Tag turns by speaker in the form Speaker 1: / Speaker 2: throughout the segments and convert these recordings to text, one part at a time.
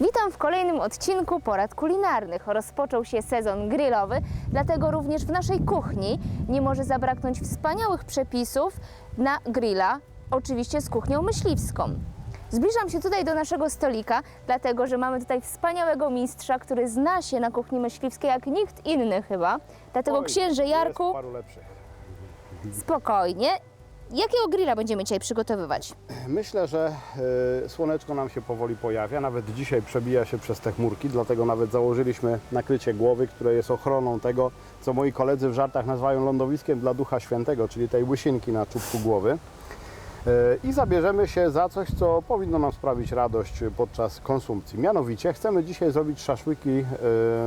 Speaker 1: Witam w kolejnym odcinku porad kulinarnych. Rozpoczął się sezon grillowy, dlatego również w naszej kuchni nie może zabraknąć wspaniałych przepisów na grilla, oczywiście z kuchnią myśliwską. Zbliżam się tutaj do naszego stolika, dlatego że mamy tutaj wspaniałego mistrza, który zna się na kuchni myśliwskiej jak nikt inny chyba. Dlatego księże Jarku,
Speaker 2: Jest paru lepszych.
Speaker 1: spokojnie. Jakiego grilla będziemy dzisiaj przygotowywać?
Speaker 2: Myślę, że y, słoneczko nam się powoli pojawia. Nawet dzisiaj przebija się przez te chmurki, dlatego nawet założyliśmy nakrycie głowy, które jest ochroną tego, co moi koledzy w żartach nazywają lądowiskiem dla Ducha Świętego, czyli tej łysinki na czubku głowy. Y, I zabierzemy się za coś, co powinno nam sprawić radość podczas konsumpcji. Mianowicie chcemy dzisiaj zrobić szaszłyki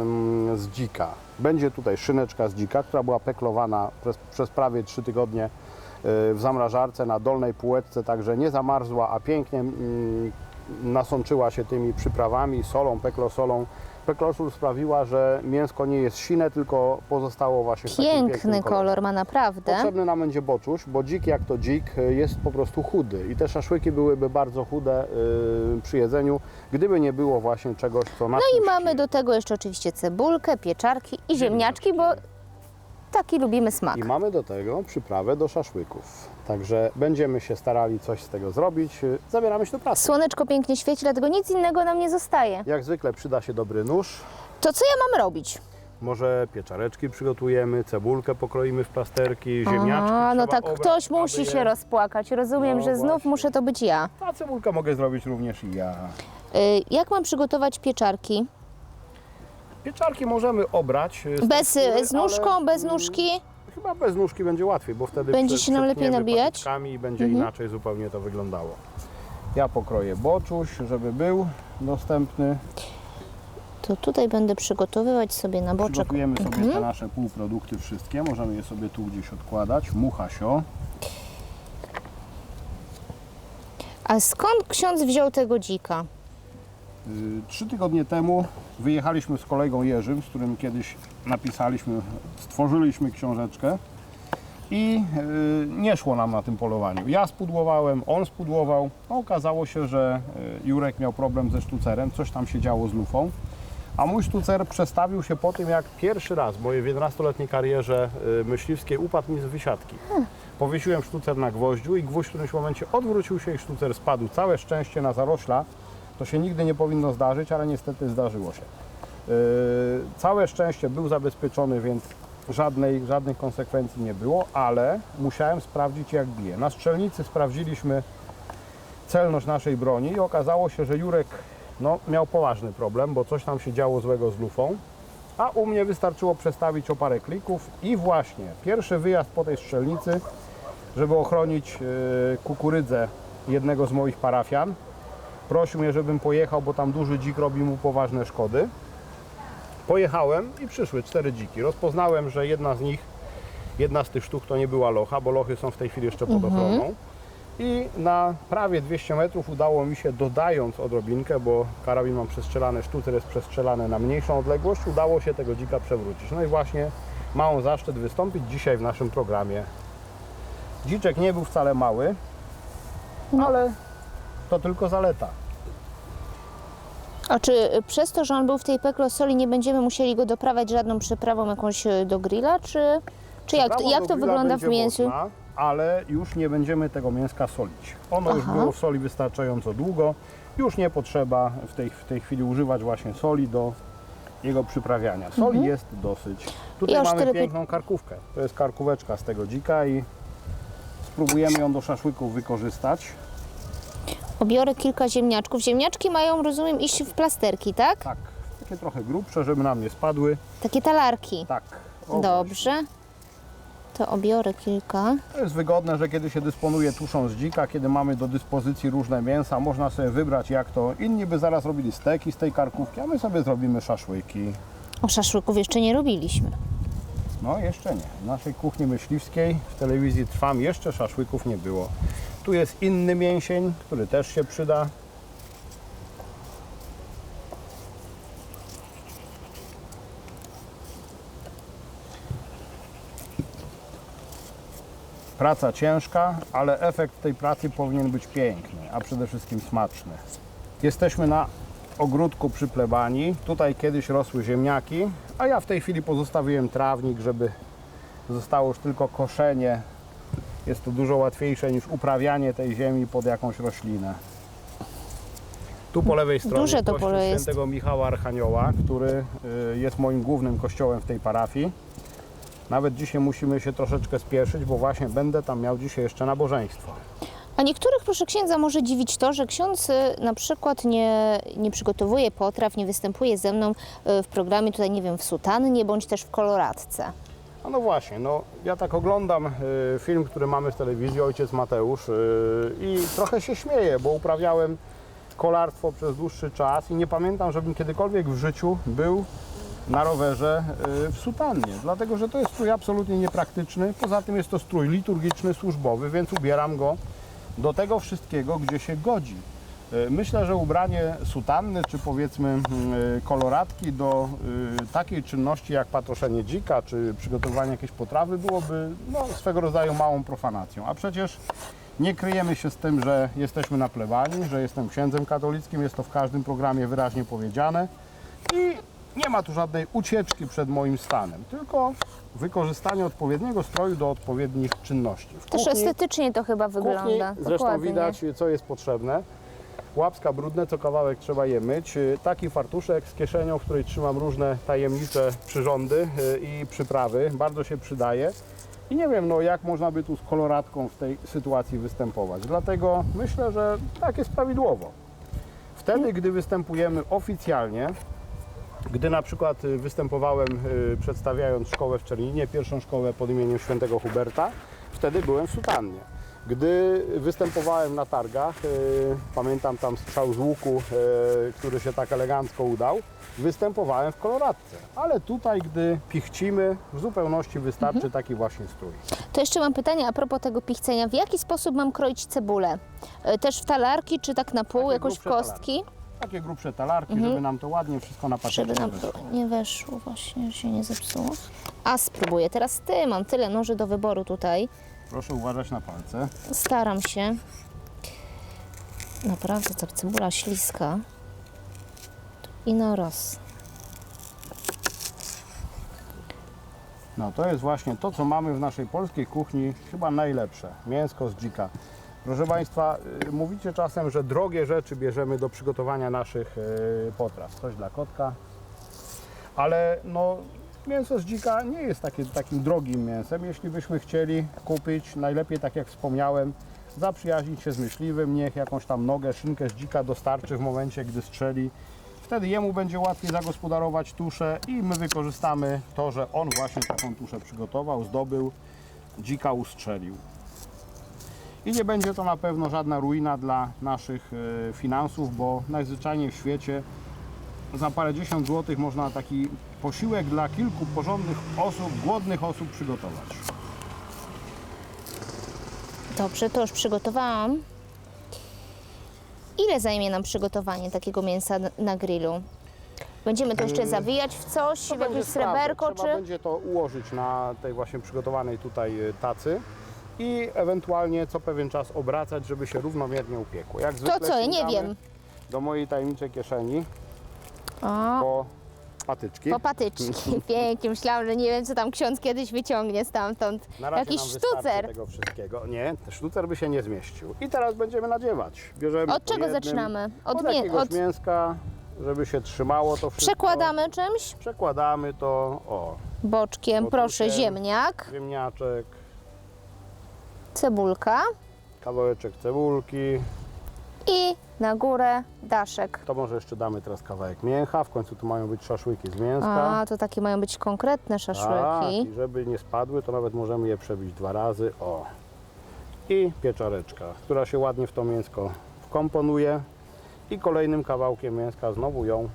Speaker 2: ym, z dzika. Będzie tutaj szyneczka z dzika, która była peklowana przez, przez prawie 3 tygodnie y, w zamrażarce na dolnej półeczce, także nie zamarzła, a pięknie mm, nasączyła się tymi przyprawami, solą, peklosolą. Peklosul sprawiła, że mięsko nie jest sine, tylko pozostało właśnie w takim
Speaker 1: Piękny
Speaker 2: pięknym kolorze.
Speaker 1: kolor ma naprawdę.
Speaker 2: Potrzebny nam będzie boczuś, bo dzik jak to dzik y, jest po prostu chudy i te szaszłyki byłyby bardzo chude y, przy jedzeniu, gdyby nie było właśnie czegoś, co nas
Speaker 1: No i mamy do tego jeszcze oczywiście cebulkę, pieczarki i ziemniaczki, bo taki lubimy smak.
Speaker 2: I mamy do tego przyprawę do szaszłyków. Także będziemy się starali coś z tego zrobić. Zabieramy się do pracy.
Speaker 1: Słoneczko pięknie świeci, dlatego nic innego nam nie zostaje.
Speaker 2: Jak zwykle przyda się dobry nóż.
Speaker 1: To co ja mam robić?
Speaker 2: Może pieczareczki przygotujemy, cebulkę pokroimy w plasterki, ziemniaczki.
Speaker 1: A, no tak
Speaker 2: obrać,
Speaker 1: ktoś musi
Speaker 2: je-
Speaker 1: się rozpłakać. Rozumiem,
Speaker 2: No
Speaker 1: że znów
Speaker 2: właśnie.
Speaker 1: muszę to być ja.
Speaker 2: A cebulkę mogę zrobić również i ja.
Speaker 1: Y, Jak mam przygotować pieczarki?
Speaker 2: Pieczarki możemy obrać. y, z
Speaker 1: Bez, y, z nóżką,
Speaker 2: ale,
Speaker 1: bez
Speaker 2: mm,
Speaker 1: nóżki?
Speaker 2: Chyba bez nóżki będzie łatwiej, bo wtedy
Speaker 1: Będzie
Speaker 2: prze-
Speaker 1: się nam lepiej
Speaker 2: przetniemy
Speaker 1: nabijać? Mhm.
Speaker 2: i będzie inaczej zupełnie to wyglądało. Ja pokroję boczuś, żeby był dostępny.
Speaker 1: To tutaj będę przygotowywać sobie na boczek.
Speaker 2: Przygotujemy sobie
Speaker 1: Mhm.
Speaker 2: te nasze półprodukty wszystkie. Możemy je sobie tu gdzieś odkładać. Muchasio.
Speaker 1: A skąd ksiądz wziął tego dzika?
Speaker 2: Y, Trzy tygodnie temu wyjechaliśmy z kolegą Jerzym, z którym kiedyś napisaliśmy, stworzyliśmy książeczkę i y, nie szło nam na tym polowaniu. Ja spudłowałem, on spudłował. No, okazało się, że y, Jurek miał problem ze sztucerem, coś tam się działo z lufą. A mój sztucer przestawił się po tym, jak pierwszy raz w mojej 11-letniej karierze myśliwskiej upadł mi z wysiadki. Powiesiłem sztucer na gwoździu i gwóźdź w którymś momencie odwrócił się i sztucer spadł. Całe szczęście na zarośla. To się nigdy nie powinno zdarzyć, ale niestety zdarzyło się. Yy, całe szczęście był zabezpieczony, więc żadnej, żadnych konsekwencji nie było, ale musiałem sprawdzić jak bije. Na strzelnicy sprawdziliśmy celność naszej broni i okazało się, że Jurek no, miał poważny problem, bo coś tam się działo złego z lufą. A u mnie wystarczyło przestawić o parę klików i właśnie pierwszy wyjazd po tej strzelnicy, żeby ochronić yy, kukurydzę jednego z moich parafian. Prosił mnie, żebym pojechał, bo tam duży dzik robi mu poważne szkody. Pojechałem i przyszły cztery dziki. Rozpoznałem, że jedna z nich, jedna z tych sztuk to nie była locha, bo lochy są w tej chwili jeszcze pod ochroną. I na prawie 200 metrów udało mi się, dodając odrobinkę, bo karabin mam przestrzelany, sztucer jest przestrzelany na mniejszą odległość, udało się tego dzika przewrócić. No i właśnie ma on zaszczyt wystąpić dzisiaj w naszym programie. Dziczek nie był wcale mały, ale to tylko zaleta.
Speaker 1: A czy przez to, że on był w tej peklo soli, nie będziemy musieli go doprawiać żadną przyprawą jakąś y, do grilla, czy, czy jak, jak
Speaker 2: do
Speaker 1: to
Speaker 2: grilla
Speaker 1: wygląda w
Speaker 2: będzie? Można, ale już nie będziemy tego mięska solić. Ono już
Speaker 1: Aha.
Speaker 2: było w soli wystarczająco długo. Już nie potrzeba w tej, w tej chwili używać właśnie soli do jego przyprawiania. Soli jest dosyć. Tutaj
Speaker 1: Mhm. Ja już
Speaker 2: mamy piękną karkówkę. To jest karkóweczka z tego dzika i spróbujemy ją do szaszłyków wykorzystać.
Speaker 1: Obiorę kilka ziemniaczków. Ziemniaczki mają, rozumiem, iść w plasterki, tak?
Speaker 2: Tak, takie trochę grubsze, żeby nam nie spadły.
Speaker 1: Takie talarki.
Speaker 2: Tak. o
Speaker 1: Dobrze. To obiorę kilka.
Speaker 2: To jest wygodne, że kiedy się dysponuje tuszą z dzika, kiedy mamy do dyspozycji różne mięsa, można sobie wybrać jak to. Inni by zaraz robili steki z tej karkówki, a my sobie zrobimy szaszłyki.
Speaker 1: O szaszłyków jeszcze nie robiliśmy.
Speaker 2: No jeszcze nie. W naszej kuchni myśliwskiej w telewizji Trwam jeszcze szaszłyków nie było. Tu jest inny mięsień, który też się przyda. Praca ciężka, ale efekt tej pracy powinien być piękny, a przede wszystkim smaczny. Jesteśmy na ogródku przy plebanii. Tutaj kiedyś rosły ziemniaki, a ja w tej chwili pozostawiłem trawnik, żeby zostało już tylko koszenie. Jest to dużo łatwiejsze niż uprawianie tej ziemi pod jakąś roślinę. Tu po lewej stronie
Speaker 1: Duże to
Speaker 2: kościół
Speaker 1: pole jest.
Speaker 2: świętego Michała Archanioła, który y, jest moim głównym kościołem w tej parafii. Nawet dzisiaj musimy się troszeczkę spieszyć, bo właśnie będę tam miał dzisiaj jeszcze nabożeństwo.
Speaker 1: A niektórych, proszę księdza, może dziwić to, że ksiądz y, na przykład nie, nie przygotowuje potraw, nie występuje ze mną y, w programie tutaj, nie wiem, w sutannie bądź też w koloradce.
Speaker 2: A no właśnie, no ja tak oglądam y, film, który mamy w telewizji, Ojciec Mateusz y, i trochę się śmieję, bo uprawiałem kolarstwo przez dłuższy czas i nie pamiętam, żebym kiedykolwiek w życiu był na rowerze y, w sutannie, dlatego że to jest strój absolutnie niepraktyczny. Poza tym jest to strój liturgiczny, służbowy, więc ubieram go do tego wszystkiego, gdzie się godzi. Y, Myślę, że ubranie sutanny, czy powiedzmy y, koloratki do y, takiej czynności jak patroszenie dzika, czy przygotowanie jakiejś potrawy byłoby no, swego rodzaju małą profanacją. A przecież nie kryjemy się z tym, że jesteśmy na plebanii, że jestem księdzem katolickim, jest to w każdym programie wyraźnie powiedziane i nie ma tu żadnej ucieczki przed moim stanem, tylko wykorzystanie odpowiedniego stroju do odpowiednich czynności. W
Speaker 1: Też
Speaker 2: kuchni-
Speaker 1: estetycznie to chyba
Speaker 2: w kuchni
Speaker 1: wygląda.
Speaker 2: zresztą
Speaker 1: Dokładnie.
Speaker 2: widać, co jest potrzebne. Łapska brudne, co kawałek trzeba je myć. Y, Taki fartuszek z kieszenią, w której trzymam różne tajemnicze przyrządy y, i przyprawy, bardzo się przydaje. I nie wiem, no, jak można by tu z koloratką w tej sytuacji występować. Dlatego myślę, że tak jest prawidłowo. Wtedy, gdy występujemy oficjalnie, gdy na przykład y, występowałem przedstawiając szkołę w Czerninie, pierwszą szkołę pod imieniem świętego Huberta, wtedy byłem w sutannie. Gdy występowałem na targach, y, pamiętam tam strzał z łuku, y, który się tak elegancko udał, występowałem w koloradce. Ale tutaj, gdy pichcimy, w zupełności wystarczy
Speaker 1: Mhm.
Speaker 2: taki właśnie strój.
Speaker 1: To jeszcze mam pytanie a propos tego pichcenia. W jaki sposób mam kroić cebulę? Y, Też w talarki, czy tak na pół,
Speaker 2: Takie
Speaker 1: jakoś w kostki?
Speaker 2: Takie grubsze talarki, żeby nam to ładnie wszystko na
Speaker 1: Mhm. Żeby nam to nie weszło właśnie, że się nie zepsuło. A spróbuję teraz ty, mam tyle noży do wyboru tutaj.
Speaker 2: Proszę uważać na palce.
Speaker 1: Staram się. Naprawdę ta cebula śliska. I na raz.
Speaker 2: No to jest właśnie to, co mamy w naszej polskiej kuchni, chyba najlepsze. Mięsko z dzika. Proszę Państwa, y, mówicie czasem, że drogie rzeczy bierzemy do przygotowania naszych y, potraw. Coś dla kotka. Ale no, mięso z dzika nie jest takie, takim drogim mięsem. Jeśli byśmy chcieli kupić, najlepiej tak jak wspomniałem, zaprzyjaźnić się z myśliwym, niech jakąś tam nogę, szynkę z dzika dostarczy w momencie, gdy strzeli. Wtedy jemu będzie łatwiej zagospodarować tuszę i my wykorzystamy to, że on właśnie taką tuszę przygotował, zdobył, dzika ustrzelił. I nie będzie to na pewno żadna ruina dla naszych e, finansów, bo najzwyczajniej w świecie za parędziesiąt złotych można taki posiłek dla kilku porządnych osób, głodnych osób przygotować.
Speaker 1: Dobrze, to już przygotowałam. Ile zajmie nam przygotowanie takiego mięsa na- grillu? Będziemy to jeszcze zawijać w coś,
Speaker 2: To
Speaker 1: w jakieś sreberko,
Speaker 2: Trzeba
Speaker 1: czy...
Speaker 2: będzie to ułożyć na tej właśnie przygotowanej tutaj e, tacy i ewentualnie co pewien czas obracać, żeby się równomiernie upiekło. Jak zwykle
Speaker 1: co? Ja nie wiem.
Speaker 2: Do mojej tajemniczej kieszeni
Speaker 1: O,
Speaker 2: po patyczki.
Speaker 1: po patyczki. Pięknie. Myślałam, że nie wiem, co tam ksiądz kiedyś wyciągnie stamtąd.
Speaker 2: Na razie
Speaker 1: Jakiś
Speaker 2: nam wystarczy
Speaker 1: sztucer.
Speaker 2: tego wszystkiego. Nie, sztucer by się nie zmieścił. I teraz będziemy nadziewać. Bierzemy
Speaker 1: Od
Speaker 2: po
Speaker 1: czego
Speaker 2: jednym,
Speaker 1: zaczynamy?
Speaker 2: Od,
Speaker 1: Od, mię-
Speaker 2: jakiegoś
Speaker 1: od...
Speaker 2: mięska, żeby się trzymało to wszystko.
Speaker 1: Przekładamy czymś?
Speaker 2: Przekładamy to, o,
Speaker 1: Boczkiem,
Speaker 2: Boczkiem.
Speaker 1: proszę, ziemniak,
Speaker 2: ziemniaczek,
Speaker 1: cebulka
Speaker 2: kawałeczek cebulki.
Speaker 1: i na górę daszek.
Speaker 2: To może jeszcze damy teraz kawałek mięcha. W końcu tu mają być szaszłyki z mięska.
Speaker 1: A, to takie mają być konkretne
Speaker 2: Tak,
Speaker 1: szaszłyki.
Speaker 2: i żeby nie spadły, to nawet możemy je przebić dwa razy. O. I pieczareczka, która się ładnie w to mięsko wkomponuje. I kolejnym kawałkiem mięska znowu ją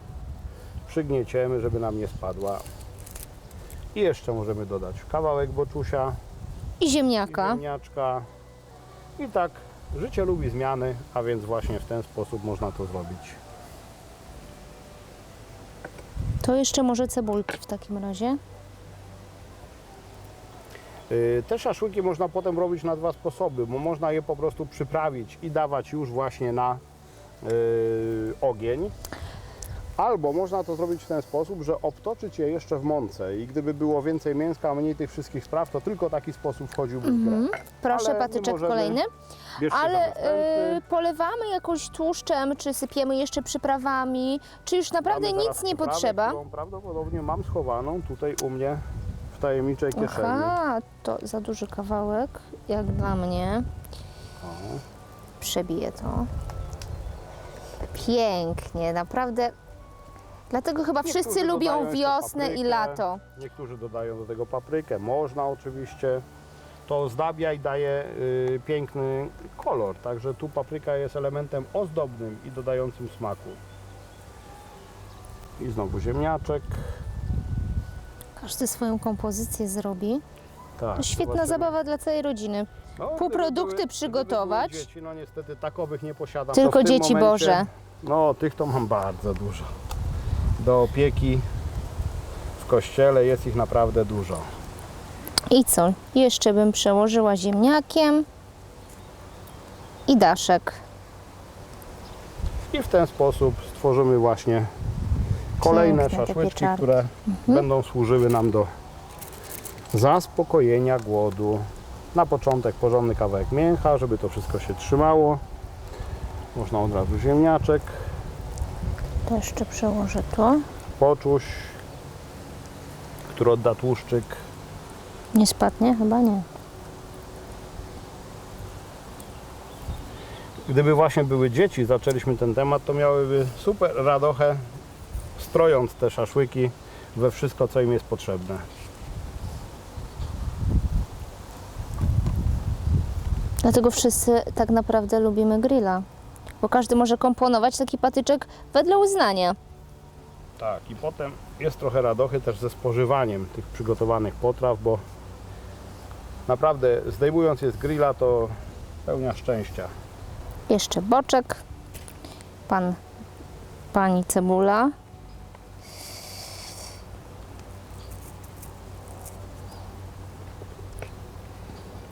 Speaker 2: przygnieciemy, żeby nam nie spadła. I jeszcze możemy dodać kawałek boczusia,
Speaker 1: I
Speaker 2: i
Speaker 1: ziemniaka.
Speaker 2: ziemniaczka. I tak życie lubi zmiany, a więc właśnie w ten sposób można to zrobić.
Speaker 1: To jeszcze może cebulki w takim razie.
Speaker 2: Y, Te szaszłyki można potem robić na dwa sposoby, bo można je po prostu przyprawić i dawać już właśnie na y, ogień. Albo można to zrobić w ten sposób, że obtoczyć je jeszcze w mące i gdyby było więcej mięska, a mniej tych wszystkich spraw, to tylko taki sposób wchodziłby w grę.
Speaker 1: Proszę,
Speaker 2: Ale
Speaker 1: patyczek
Speaker 2: możemy-
Speaker 1: kolejny.
Speaker 2: Bierzcie
Speaker 1: Ale
Speaker 2: następny.
Speaker 1: y, polewamy jakoś tłuszczem, czy sypiemy jeszcze przyprawami, czy już naprawdę
Speaker 2: Mamy
Speaker 1: nic nie potrzeba?
Speaker 2: prawdopodobnie mam schowaną tutaj u mnie w tajemniczej kieszeni.
Speaker 1: Aha, to za duży kawałek, jak dla mnie. Przebiję to. Pięknie, naprawdę. Dlatego chyba wszyscy
Speaker 2: Niektórzy
Speaker 1: lubią
Speaker 2: dodają jeszcze
Speaker 1: wiosnę i
Speaker 2: paprykę,
Speaker 1: lato.
Speaker 2: Niektórzy dodają do tego paprykę, można oczywiście. To zdabia i daje y, piękny kolor, także tu papryka jest elementem ozdobnym i dodającym smaku. I znowu ziemniaczek.
Speaker 1: Każdy swoją kompozycję zrobi.
Speaker 2: Tak,
Speaker 1: To świetna
Speaker 2: zobaczymy.
Speaker 1: zabawa dla całej rodziny.
Speaker 2: No,
Speaker 1: Półprodukty przygotować.
Speaker 2: Gdyby były dzieci, no niestety takowych nie posiadam.
Speaker 1: Tylko
Speaker 2: to w tym
Speaker 1: dzieci
Speaker 2: momencie,
Speaker 1: Boże.
Speaker 2: No, tych to mam bardzo dużo. Do opieki w kościele jest ich naprawdę dużo.
Speaker 1: I co? Jeszcze bym przełożyła ziemniakiem i daszek.
Speaker 2: I w ten sposób stworzymy właśnie kolejne
Speaker 1: Piękne te
Speaker 2: szaszłyczki,
Speaker 1: pieczarki.
Speaker 2: które będą służyły nam do zaspokojenia głodu. Na początek porządny kawałek mięcha, żeby to wszystko się trzymało. Można od razu ziemniaczek,
Speaker 1: To jeszcze przełożę tu.
Speaker 2: poczuś, który odda tłuszczyk.
Speaker 1: Nie spadnie? Chyba nie.
Speaker 2: Gdyby właśnie były dzieci, zaczęliśmy ten temat, to miałyby super radochę, strojąc te szaszłyki we wszystko, co im jest potrzebne.
Speaker 1: Dlatego wszyscy tak naprawdę lubimy grilla. Bo każdy może komponować taki patyczek wedle uznania.
Speaker 2: Tak, i potem jest trochę radochy też ze spożywaniem tych przygotowanych potraw, bo naprawdę zdejmując je z grilla, to pełnia szczęścia.
Speaker 1: Jeszcze boczek. Pan, pani cebula.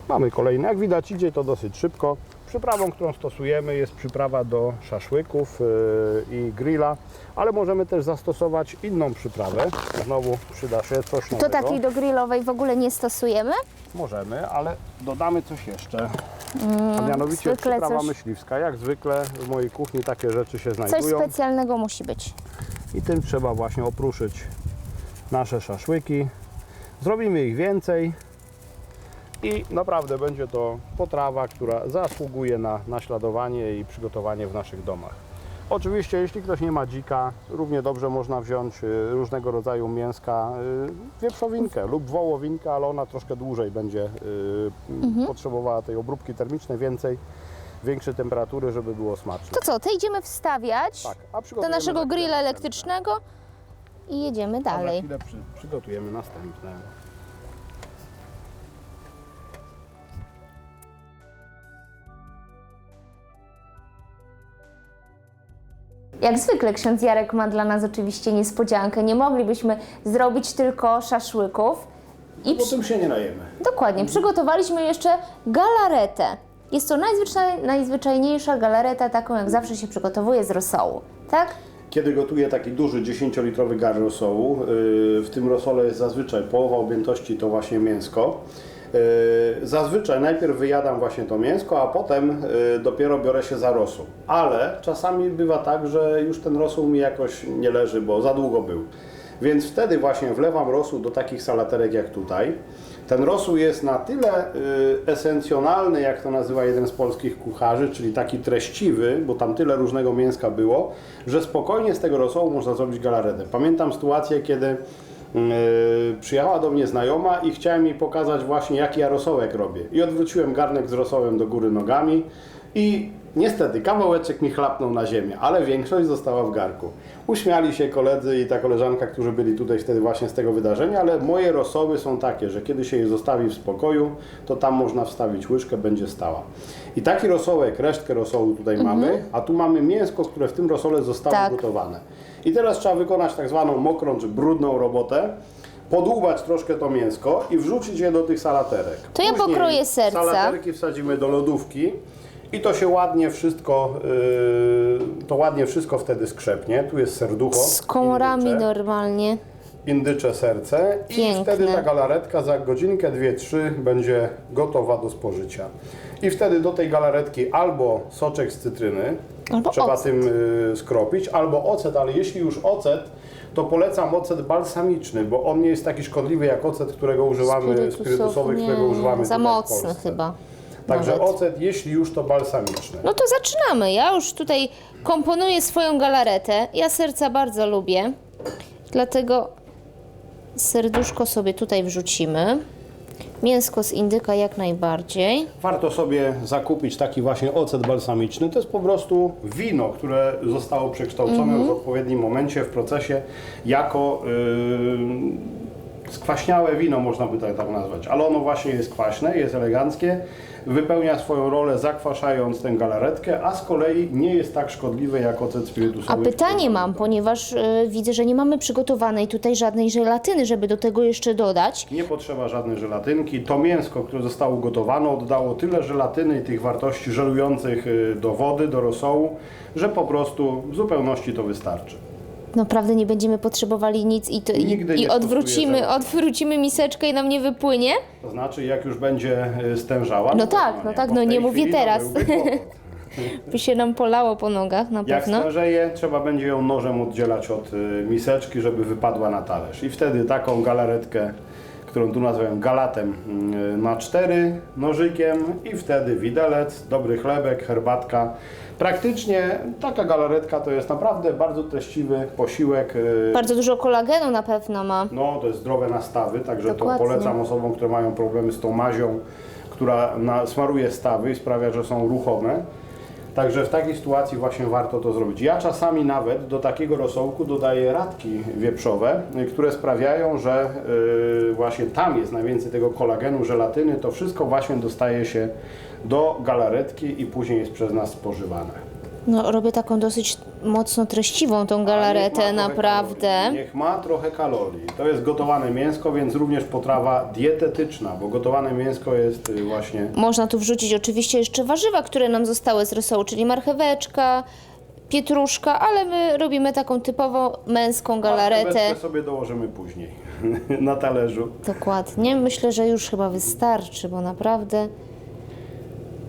Speaker 2: Mamy kolejny. Jak widać idzie to dosyć szybko. Przyprawą, którą stosujemy jest przyprawa do szaszłyków yy, i grilla, ale możemy też zastosować inną przyprawę. Znowu przyda się coś
Speaker 1: To
Speaker 2: nowego.
Speaker 1: takiej do grillowej w ogóle nie stosujemy.
Speaker 2: Możemy, ale dodamy coś jeszcze. A mianowicie
Speaker 1: Mm,
Speaker 2: przyprawa
Speaker 1: coś-
Speaker 2: myśliwska. Jak zwykle w mojej kuchni takie rzeczy się
Speaker 1: Coś
Speaker 2: znajdują.
Speaker 1: specjalnego musi być.
Speaker 2: I tym trzeba właśnie opruszyć nasze szaszłyki. Zrobimy ich więcej i naprawdę będzie to potrawa, która zasługuje na naśladowanie i przygotowanie w naszych domach. Oczywiście, jeśli ktoś nie ma dzika, równie dobrze można wziąć y, różnego rodzaju mięska, y, wieprzowinkę lub wołowinkę, ale ona troszkę dłużej będzie y, potrzebowała tej obróbki termicznej, więcej, większej temperatury, żeby było smaczne.
Speaker 1: To co, te idziemy wstawiać
Speaker 2: Tak, a
Speaker 1: do naszego grilla elektrycznego i jedziemy
Speaker 2: A za
Speaker 1: dalej.
Speaker 2: chwilę przy, przygotujemy następne.
Speaker 1: Jak zwykle ksiądz Jarek ma dla nas oczywiście niespodziankę. Nie moglibyśmy zrobić tylko szaszłyków. I
Speaker 2: Po
Speaker 1: przy...
Speaker 2: tym się nie najemy.
Speaker 1: Dokładnie, przygotowaliśmy jeszcze galaretę. Jest to najzwyczaj... najzwyczajniejsza galareta, taką jak zawsze się przygotowuje z rosołu. Tak?
Speaker 2: Kiedy gotuję taki duży 10-litrowy gar rosołu, yy, w tym rosole jest zazwyczaj połowa objętości to właśnie mięsko. Yy, Zazwyczaj najpierw wyjadam właśnie to mięsko, a potem yy, dopiero biorę się za rosół. Ale czasami bywa tak, że już ten rosół mi jakoś nie leży, bo za długo był. Więc wtedy właśnie wlewam rosół do takich salaterek jak tutaj. Ten rosół jest na tyle y, esencjonalny, jak to nazywa jeden z polskich kucharzy, czyli taki treściwy, bo tam tyle różnego mięska było, że spokojnie z tego rosołu można zrobić galaretę. Pamiętam sytuację, kiedy przyjechała do mnie znajoma i chciałem jej pokazać właśnie jaki ja rosołek robię. I odwróciłem garnek z rosołem do góry nogami i niestety kawałeczek mi chlapnął na ziemię, ale większość została w garku. Uśmiali się koledzy i ta koleżanka, którzy byli tutaj wtedy właśnie z tego wydarzenia, ale moje rosoły są takie, że kiedy się je zostawi w spokoju, to tam można wstawić łyżkę, będzie stała. I taki rosołek, resztkę rosołu tutaj mamy, a tu mamy mięsko, które w tym rosole zostało
Speaker 1: Tak.
Speaker 2: gotowane. I teraz trzeba wykonać tak zwaną mokrą czy brudną robotę, podłubać troszkę to mięsko i wrzucić je do tych salaterek.
Speaker 1: To ja pokroję serca.
Speaker 2: Salaterki wsadzimy do lodówki I to się ładnie wszystko, yy, to ładnie wszystko wtedy skrzepnie. Tu jest serducho.
Speaker 1: Z komorami
Speaker 2: indycze,
Speaker 1: normalnie.
Speaker 2: indycze serce.
Speaker 1: Piękne.
Speaker 2: I wtedy ta galaretka za godzinkę, dwie, trzy będzie gotowa do spożycia. I wtedy do tej galaretki albo soczek z cytryny,
Speaker 1: Albo
Speaker 2: trzeba
Speaker 1: ocet.
Speaker 2: tym y, skropić, albo ocet, ale jeśli już ocet, to polecam ocet balsamiczny, bo on nie jest taki szkodliwy jak ocet, którego używamy, spirytusowy,
Speaker 1: nie,
Speaker 2: którego używamy
Speaker 1: Za
Speaker 2: tutaj w
Speaker 1: mocny
Speaker 2: Polsce.
Speaker 1: chyba.
Speaker 2: Także
Speaker 1: nawet.
Speaker 2: ocet, jeśli już, to balsamiczny.
Speaker 1: No to zaczynamy. Ja już tutaj komponuję swoją galaretę. Ja serca bardzo lubię, dlatego serduszko sobie tutaj wrzucimy. Mięsko z indyka jak najbardziej.
Speaker 2: Warto sobie zakupić taki właśnie ocet balsamiczny. To jest po prostu wino, które zostało przekształcone w odpowiednim momencie w procesie jako yy, skwaśniałe wino, można by tak, tak nazwać. Ale ono właśnie jest kwaśne, jest eleganckie, wypełnia swoją rolę zakwaszając tę galaretkę, a z kolei nie jest tak szkodliwe jak ocet
Speaker 1: A
Speaker 2: spirytusowy.
Speaker 1: pytanie mam, ponieważ y, widzę, że nie mamy przygotowanej tutaj żadnej żelatyny, żeby do tego jeszcze dodać.
Speaker 2: Nie potrzeba żadnej żelatynki. To mięsko, które zostało gotowane, oddało tyle żelatyny i tych wartości żelujących y, do wody, do rosołu, że po prostu w zupełności to wystarczy.
Speaker 1: Naprawdę nie będziemy potrzebowali nic i, to, i,
Speaker 2: Nigdy nie
Speaker 1: i odwrócimy, odwrócimy miseczkę i nam nie wypłynie?
Speaker 2: To znaczy, jak już będzie y, stężała.
Speaker 1: No
Speaker 2: to
Speaker 1: tak, no tak,
Speaker 2: bo w
Speaker 1: no
Speaker 2: tej
Speaker 1: nie mówię
Speaker 2: chwili to
Speaker 1: teraz.
Speaker 2: byłby kłopot.
Speaker 1: By się nam polało po nogach na
Speaker 2: Jak
Speaker 1: pewno.
Speaker 2: stężeje, trzeba będzie ją nożem oddzielać od y, miseczki, żeby wypadła na talerz. I wtedy taką galaretkę, którą tu nazywam galatem, y, na cztery nożykiem i wtedy widelec, dobry chlebek, herbatka. Praktycznie taka galaretka to jest naprawdę bardzo treściwy posiłek. y,
Speaker 1: Bardzo dużo kolagenu na pewno ma.
Speaker 2: No, to jest zdrowe nastawy, także
Speaker 1: Dokładnie.
Speaker 2: to polecam osobom, które mają problemy z tą mazią, która na, smaruje stawy i sprawia, że są ruchome. Także w takiej sytuacji właśnie warto to zrobić. Ja czasami nawet do takiego rosołku dodaję radki wieprzowe, y, które sprawiają, że y, właśnie tam jest najwięcej tego kolagenu, żelatyny. To wszystko właśnie dostaje się do galaretki i później jest przez nas spożywane.
Speaker 1: No, robię taką dosyć mocno treściwą tą
Speaker 2: A niech
Speaker 1: galaretę,
Speaker 2: ma trochę
Speaker 1: naprawdę.
Speaker 2: Kalorii. Niech ma trochę kalorii. To jest gotowane mięsko, więc również potrawa dietetyczna, bo gotowane mięsko jest y, właśnie
Speaker 1: Można tu wrzucić oczywiście jeszcze warzywa, które nam zostały z rosołu, czyli marcheweczka, pietruszka, ale my robimy taką typowo męską galaretę.
Speaker 2: Marcheweczkę sobie dołożymy później na talerzu.
Speaker 1: Dokładnie. Myślę, że już chyba wystarczy, bo naprawdę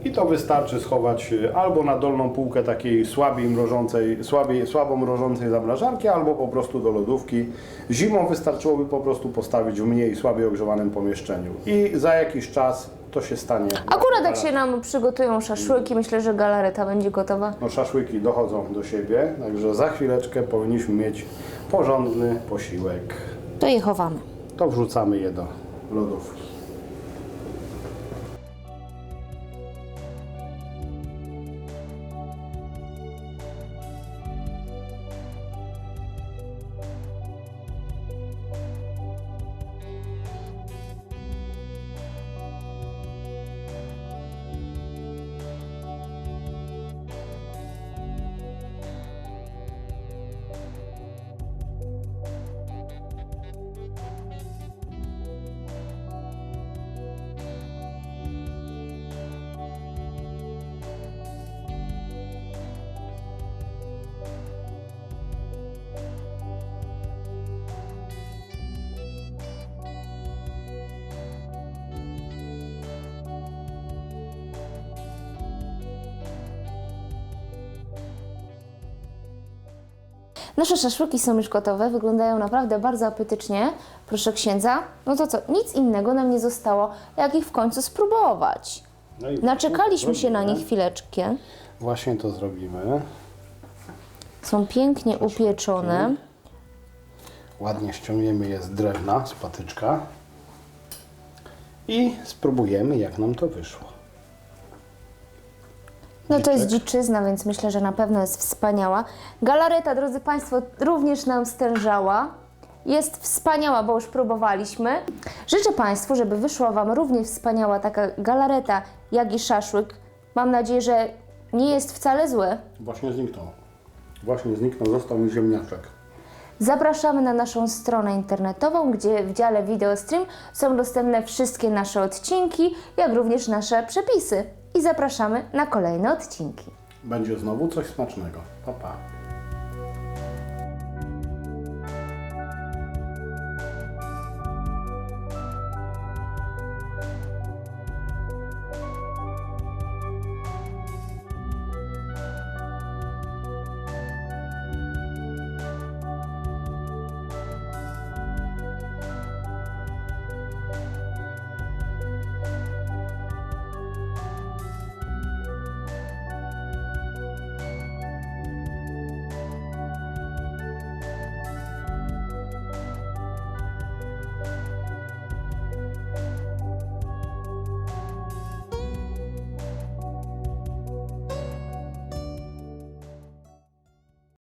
Speaker 2: I to wystarczy schować y, albo na dolną półkę takiej słabiej mrożącej, słabiej, słabo mrożącej zamrażarki, albo po prostu do lodówki. Zimą wystarczyłoby po prostu postawić w mniej słabiej ogrzewanym pomieszczeniu. I za jakiś czas to się stanie.
Speaker 1: Akurat jak się nam przygotują szaszłyki, myślę, że galareta będzie gotowa.
Speaker 2: No, szaszłyki dochodzą do siebie, także za chwileczkę powinniśmy mieć porządny posiłek.
Speaker 1: To je chowamy.
Speaker 2: To wrzucamy je do lodówki.
Speaker 1: Nasze szaszłyki są już gotowe, wyglądają naprawdę bardzo apetycznie. Proszę księdza, no to co, nic innego nam nie zostało, jak ich w końcu spróbować.
Speaker 2: No i
Speaker 1: Naczekaliśmy się na nich chwileczkę.
Speaker 2: Właśnie to zrobimy.
Speaker 1: Są pięknie upieczone.
Speaker 2: Ładnie ściągniemy je z drewna, z patyczka. I spróbujemy, jak nam to wyszło.
Speaker 1: No to jest
Speaker 2: Dziczek.
Speaker 1: dziczyzna, więc myślę, że na pewno jest wspaniała. Galareta, drodzy Państwo, również nam stężała. Jest wspaniała, bo już próbowaliśmy. Życzę Państwu, żeby wyszła Wam równie wspaniała taka galareta, jak i szaszłyk. Mam nadzieję, że nie jest wcale zły.
Speaker 2: Właśnie zniknął. Właśnie zniknął, został mi ziemniaczek.
Speaker 1: Zapraszamy na naszą stronę internetową, gdzie w dziale Video Stream są dostępne wszystkie nasze odcinki, jak również nasze przepisy. I zapraszamy na kolejne odcinki.
Speaker 2: Będzie znowu coś smacznego. Pa, pa.